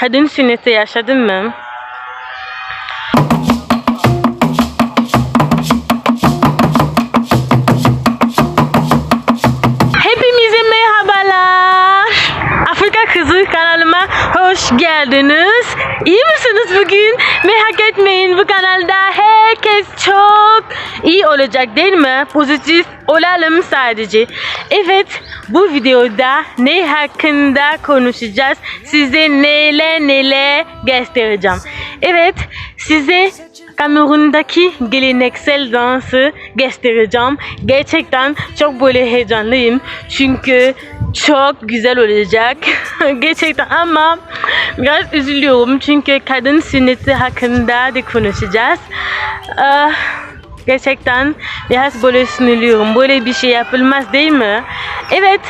Kadın sünneti yaşadın mı? Hepimize merhabalar. Afrika Kızı kanalıma hoş geldiniz. İyi misiniz bugün? Merak etmeyin bu kanalda herkes çok iyi olacak değil mi? Pozitif olalım sadece. Evet bu videoda ne hakkında konuşacağız? Size neler neler göstereceğim. Evet size Kamerun'daki geleneksel dansı göstereceğim. Gerçekten çok böyle heyecanlıyım. Çünkü çok güzel olacak. Gerçekten ama biraz üzülüyorum. Çünkü kadın sünneti hakkında da konuşacağız. Ah, gerçekten biraz böyle sinirliyorum. Böyle bir şey yapılmaz değil mi? Evet.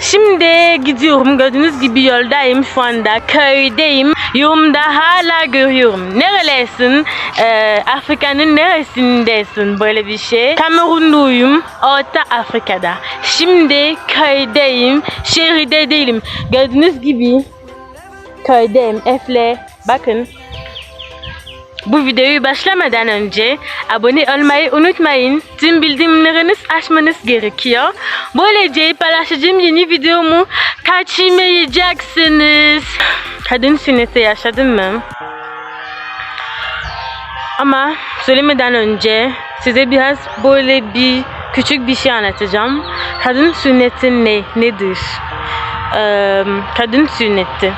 Şimdi gidiyorum. Gördüğünüz gibi yoldayım şu anda. Köydeyim. Yolumda hala görüyorum. Neredesin? Ee, Afrika'nın neresindesin böyle bir şey? Kamerunluyum. Orta Afrika'da. Şimdi köydeyim. Şehirde değilim. Gördüğünüz gibi köydeyim. Efle. Bakın. Bu videoyu başlamadan önce abone olmayı unutmayın. Tüm bildirimleriniz açmanız gerekiyor. Böylece paylaşacağım yeni videomu kaçırmayacaksınız. Kadın sünneti yaşadın mı? Ama söylemeden önce size biraz böyle bir küçük bir şey anlatacağım. Kadın sünneti ne? Nedir? Ee, kadın sünneti.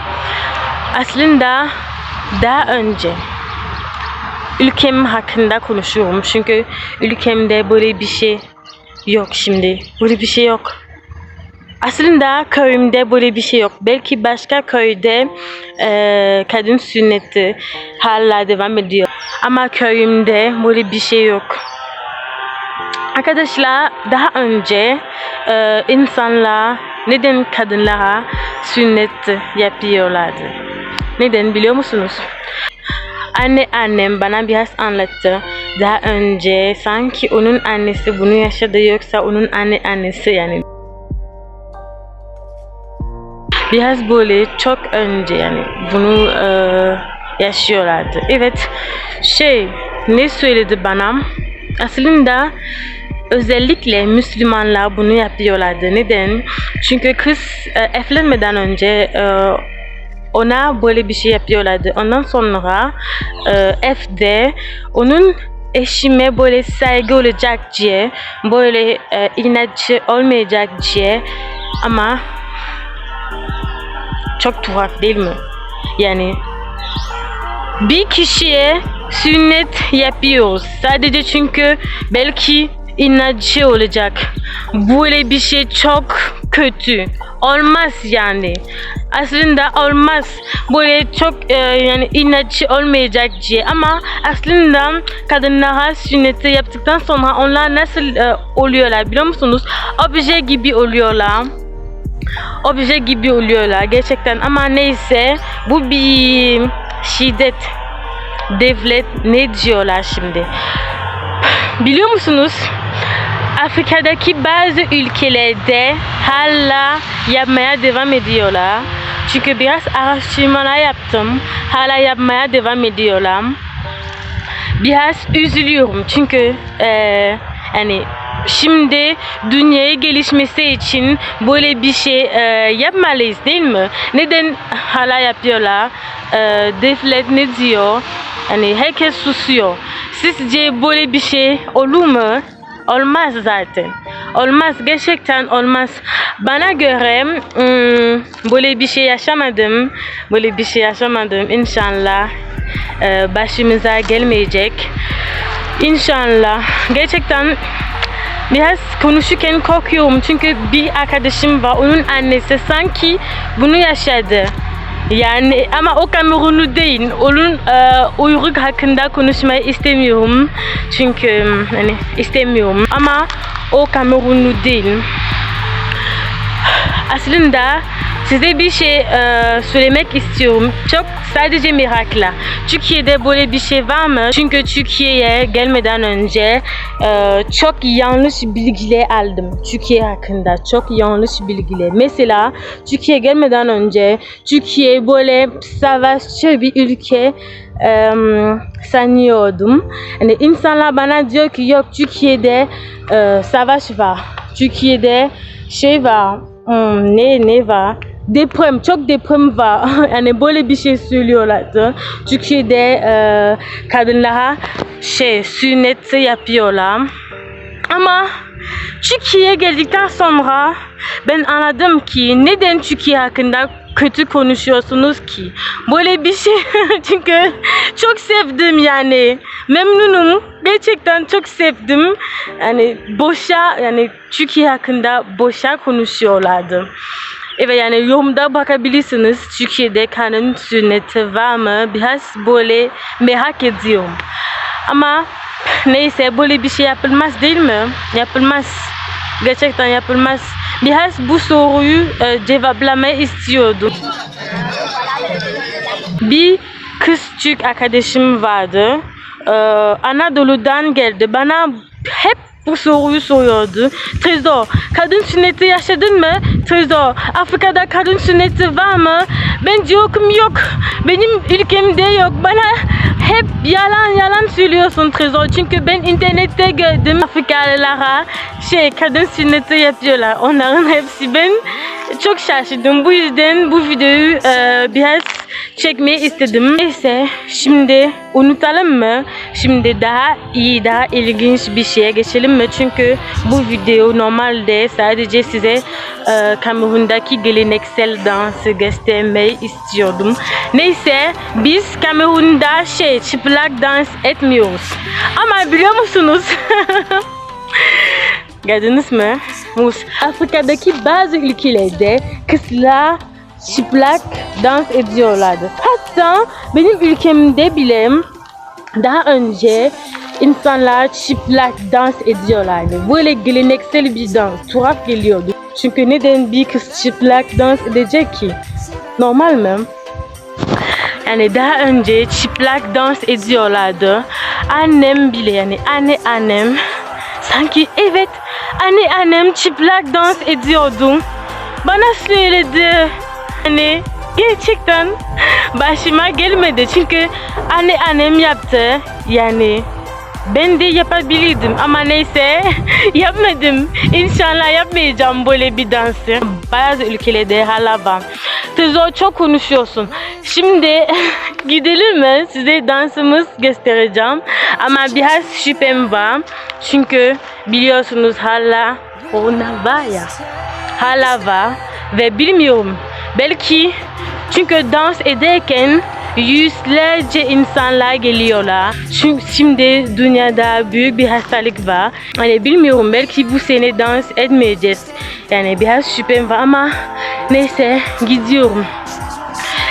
Aslında daha önce ülkem hakkında konuşuyorum. Çünkü ülkemde böyle bir şey yok şimdi. Böyle bir şey yok. Aslında köyümde böyle bir şey yok. Belki başka köyde e, kadın sünneti hala devam ediyor. Ama köyümde böyle bir şey yok. Arkadaşlar daha önce e, insanlar neden kadınlara sünnet yapıyorlardı? Neden biliyor musunuz? Anne annem bana biraz anlattı. Daha önce sanki onun annesi bunu yaşadı yoksa onun anne annesi yani. Biraz böyle çok önce yani bunu e, yaşıyorlardı. Evet şey ne söyledi bana? Aslında özellikle Müslümanlar bunu yapıyorlardı. Neden? Çünkü kız e, evlenmeden önce e, ona böyle bir şey yapıyorlardı. Ondan sonra e, evde onun eşime böyle saygı olacak diye, böyle e, inatçı olmayacak diye ama çok tuhaf değil mi? Yani bir kişiye sünnet yapıyoruz. Sadece çünkü belki inatçı olacak. Böyle bir şey çok kötü. Olmaz yani. Aslında olmaz. Böyle çok e, yani inatçı olmayacak diye. Ama aslında kadınlara sünneti yaptıktan sonra onlar nasıl e, oluyorlar biliyor musunuz? Obje gibi oluyorlar obje gibi oluyorlar gerçekten ama neyse bu bir şiddet devlet ne diyorlar şimdi biliyor musunuz Afrika'daki bazı ülkelerde hala yapmaya devam ediyorlar çünkü biraz araştırmalar yaptım hala yapmaya devam ediyorlar biraz üzülüyorum çünkü eee yani şimdi dünyaya gelişmesi için böyle bir şey e, yapmalıyız değil mi? Neden hala yapıyorlar? E, devlet ne diyor? Yani herkes susuyor. Sizce böyle bir şey olur mu? Olmaz zaten. Olmaz. Gerçekten olmaz. Bana göre hmm, böyle bir şey yaşamadım. Böyle bir şey yaşamadım. İnşallah e, başımıza gelmeyecek. İnşallah. Gerçekten biraz konuşurken korkuyorum çünkü bir arkadaşım var onun annesi sanki bunu yaşadı. Yani ama o Kamerunlu değil. Onun e, uyruk hakkında konuşmayı istemiyorum. Çünkü hani istemiyorum. Ama o Kamerunlu değil. Aslında size bir şey e, söylemek istiyorum. Çok sadece merakla. Türkiye'de böyle bir şey var mı? Çünkü Türkiye'ye gelmeden önce e, çok yanlış bilgiler aldım. Türkiye hakkında çok yanlış bilgiler. Mesela Türkiye gelmeden önce Türkiye böyle savaşçı bir ülke e, sanıyordum. Yani insanlar bana diyor ki yok Türkiye'de e, savaş var. Türkiye'de şey var. Hmm, ne ne var? Deprem, çok deprem var. yani böyle bir şey söylüyorlardı. Türkiye'de e, kadınlara şey sünnet yapıyorlar. Ama Türkiye'ye geldikten sonra ben anladım ki neden Türkiye hakkında kötü konuşuyorsunuz ki? Böyle bir şey çünkü çok sevdim yani. Memnunum. Gerçekten çok sevdim. Yani boşa yani Türkiye hakkında boşa konuşuyorlardı. Evet yani yorumda bakabilirsiniz. Türkiye'de kanun sünneti var mı? Biraz böyle merak ediyorum. Ama neyse böyle bir şey yapılmaz değil mi? Yapılmaz. Gerçekten yapılmaz. Biraz bu soruyu e, cevaplamayı istiyordum. Bir kız Türk arkadaşım vardı. Ee, Anadolu'dan geldi. Bana hep bu soruyu soruyordu. Trezor, kadın sünneti yaşadın mı? Trezor, Afrika'da kadın sünneti var mı? Ben diyorum yok. Benim ülkemde yok. Bana hep yalan yalan söylüyorsun Trezor. Çünkü ben internette gördüm Afrikalılara şey kadın sünneti yapıyorlar. Onların hepsi ben çok şaşırdım. Bu yüzden bu videoyu e, biraz çekmeyi istedim. Neyse şimdi unutalım mı? Şimdi daha iyi, daha ilginç bir şeye geçelim mi? Çünkü bu video normalde sadece size e, Kamerun'daki geleneksel dansı göstermeyi istiyordum. Neyse biz Kamerun'da şey çıplak dans etmiyoruz. Ama biliyor musunuz? Gördünüz mü? Afrika'daki bazı ülkelerde kızlar çıplak dans ediyorlardı. Hatta benim ülkemde bile daha önce insanlar çıplak dans ediyorlardı. Böyle geleneksel bir dans. Tuhaf geliyordu. Çünkü neden bir kız çıplak dans edecek ki? Normal mi? Yani daha önce çıplak dans ediyorlardı. Annem bile yani anne annem sanki evet anne annem çıplak dans ediyordu. Bana söyledi. Yani gerçekten başıma gelmedi çünkü anne annem yaptı yani ben de yapabilirdim ama neyse yapmadım. İnşallah yapmayacağım böyle bir dansı. Bazı ülkelerde hala var. Tezo çok konuşuyorsun. Şimdi gidelim mi? Size dansımız göstereceğim. Ama biraz şüphem var. Çünkü biliyorsunuz hala ona var ya. Hala var. Ve bilmiyorum. Belki çünkü dans ederken yüzlerce insanlar geliyorlar. Çünkü şimdi dünyada büyük bir hastalık var. Hani bilmiyorum belki bu sene dans etmeyeceğiz. Yani biraz şüphem var ama neyse gidiyorum.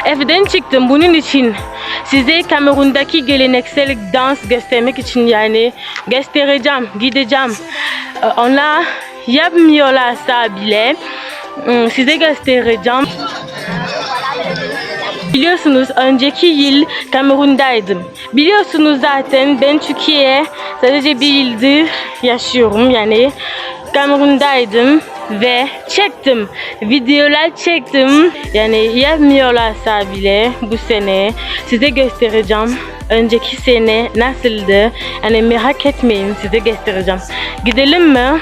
Evden çıktım bunun için. Size Kamerun'daki geleneksel dans göstermek için yani göstereceğim, gideceğim. Onlar yapmıyorlarsa bile size göstereceğim. Biliyorsunuz önceki yıl Kamerun'daydım. Biliyorsunuz zaten ben Türkiye'ye sadece bir yıldır yaşıyorum. Yani Kamerun'daydım ve çektim. Videolar çektim. Yani yapmıyorlarsa bile bu sene size göstereceğim. Önceki sene nasıldı? Yani merak etmeyin size göstereceğim. Gidelim mi?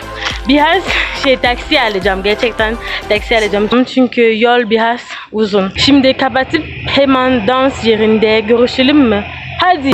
Biraz şey taksi alacağım. Gerçekten taksi alacağım. Çünkü yol biraz uzun. Şimdi kapatıp hemen dans yerinde görüşelim mi? Hadi.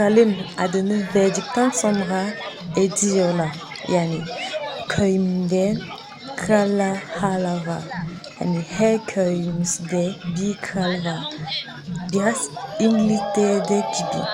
Kralın adını verdikten sonra ediyorlar. Yani köyümde kralla hala var. Yani her köyümüzde bir kral var. Biraz İngiltere'de gibi.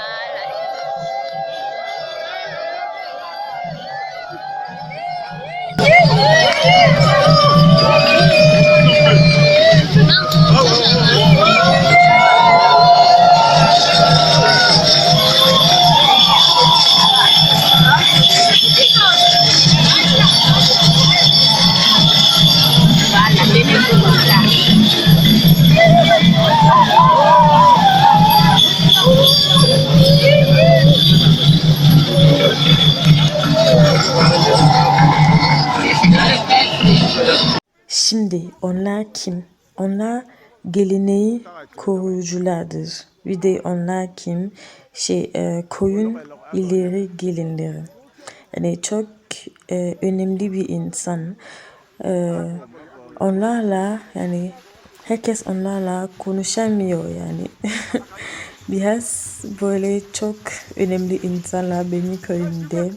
Şimdi onlar kim? Onlar geleneği koruyuculardır. Bir de onlar kim? Şey, e, koyun ileri gelinleri. Yani çok e, önemli bir insan. E, onlarla yani herkes onlarla konuşamıyor yani. Biraz böyle çok önemli insanlar benim köyümde.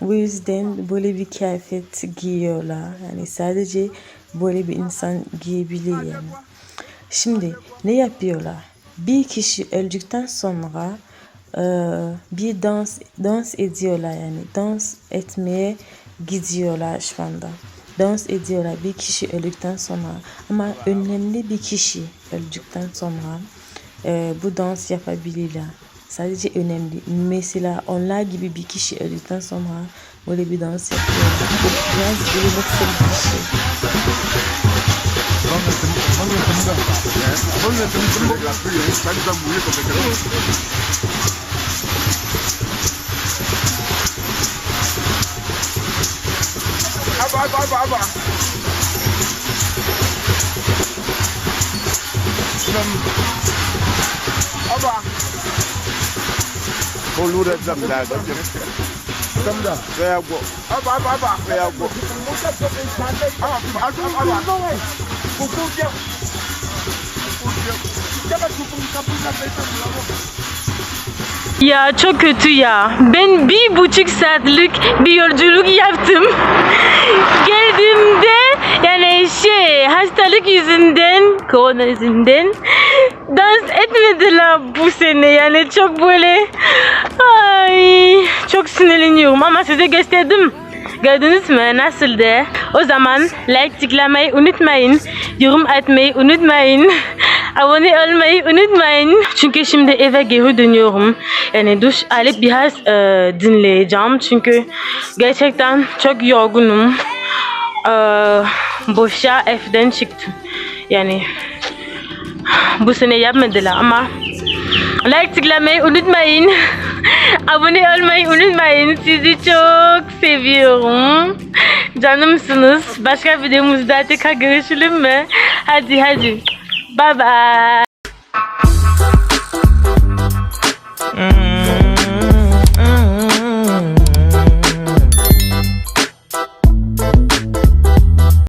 Bu yüzden böyle bir kıyafet giyiyorlar. Yani sadece böyle bir insan giyebilir yani. Şimdi ne yapıyorlar? Bir kişi öldükten sonra e, bir dans dans ediyorlar yani dans etmeye gidiyorlar şu anda. Dans ediyorlar bir kişi öldükten sonra ama önemli bir kişi öldükten sonra e, bu dans yapabilirler. Sadece önemli. Mesela onlar gibi bir kişi öldükten sonra böyle bir dans yapıyorlar. Biraz geleneksel bir 130. Wolne ten trumbo. Stali tam mówię, to wygrałem. Aba, aba, aba, aba. Aba. Polure zamda. Zamda. Zayagwo. Aba, aba, aba. Zayagwo. Aba, aba, aba. Aba, aba, aba. Aba, aba, aba. Ya çok kötü ya. Ben bir buçuk saatlik bir yolculuk yaptım. Geldiğimde yani şey hastalık yüzünden, korona yüzünden dans etmediler bu sene. Yani çok böyle ay çok sinirleniyorum ama size gösterdim. Gördünüz mü nasıldı? O zaman like tıklamayı unutmayın. Yorum atmayı unutmayın. Abone olmayı unutmayın. Çünkü şimdi eve geri dönüyorum. Yani duş alıp biraz e, dinleyeceğim. Çünkü gerçekten çok yorgunum. E, boşa evden çıktım. Yani bu sene yapmadılar ama like tıklamayı unutmayın. Abone olmayı unutmayın. Sizi çok seviyorum. Canımsınız. Başka videomuzda tekrar görüşelim mi? Hadi hadi. Bye bye. Mm.